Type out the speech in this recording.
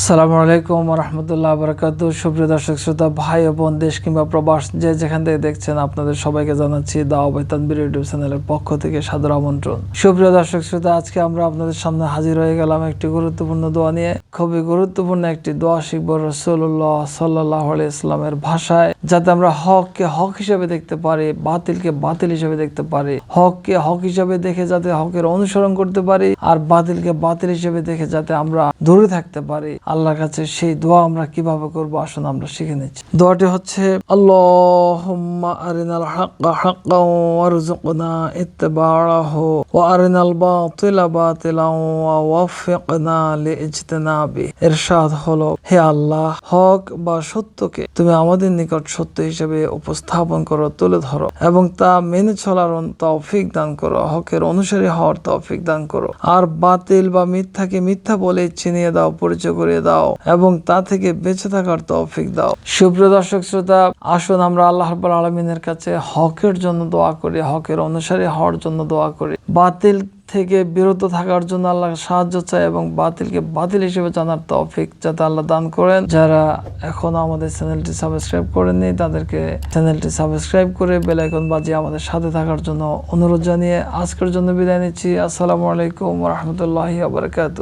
আসসালামু আলাইকুম রহমতুল্লাহ বরকাত। সুপ্রিয় দর্শক, শ্রোতা, ভাই ও বোন, দেশ কিংবা প্রবাস যে যেখান থেকে দেখছেন, আপনাদের সবাইকে জানাচ্ছি দাওয়াবাই তানবির ইউটিউব চ্যানেলের পক্ষ থেকে সাদর আমন্ত্রণ। সুপ্রিয় দর্শক, শ্রোতা, আজকে আমরা আপনাদের সামনে হাজির হয়ে গেলাম একটি গুরুত্বপূর্ণ দোয়া নিয়ে। খুবই গুরুত্বপূর্ণ একটি দোয়া শিখব রসুল্লাহ সাল্লাহ ইসলামের ভাষায়, যাতে আমরা হককে হক হিসেবে দেখতে পারি, বাতিলকে বাতিল হিসেবে দেখতে পারি। হককে হক হিসেবে দেখে যাতে হকের অনুসরণ করতে পারি, আর বাতিলকে বাতিল হিসেবে দেখে যাতে আমরা দূরে থাকতে পারি। আল্লাহর কাছে সেই দোয়া আমরা কীভাবে করব? আসুন আমরা শিখে নিচ্ছি। দোয়াটি হচ্ছে ইরশাদ হলো, হে আল্লাহ, হক বা সত্যকে তুমি আমাদের নিকট সত্য হিসেবে উপস্থাপন করো, তুলে ধরো এবং তা মেনে চলার তৌফিক দান করো, হকের অনুসারী হওয়ার তৌফিক দান করো। আর বাতিল বা মিথ্যাকে মিথ্যা বলে চিনিয়ে দাও, পরিচয় করিয়ে দাও এবং তা থেকে বেঁচে থাকার তৌফিক দাও। সুপ্রিয় দর্শক শ্রোতা, আসুন আমরা আল্লাহ রাব্বুল আলমিনের কাছে হকের জন্য দোয়া করি, হকের অনুসারী হওয়ার জন্য দোয়া করি। বাতিল থেকে বিরত থাকার জন্য আল্লাহ সাহায্য চাই এবং বাতিলকে বাতিল হিসেবে জানার তৌফিক যাতে আল্লাহ দান করেন। যারা এখনও আমাদের চ্যানেলটি সাবস্ক্রাইব করেননি, তাদেরকে চ্যানেলটি সাবস্ক্রাইব করে বেল আইকন বাজিয়ে আমাদের সাথে থাকার জন্য অনুরোধ জানিয়ে আজকের জন্য বিদায় নিচ্ছি। আসসালামু আলাইকুম রহমতুল্লাহি আবরকাত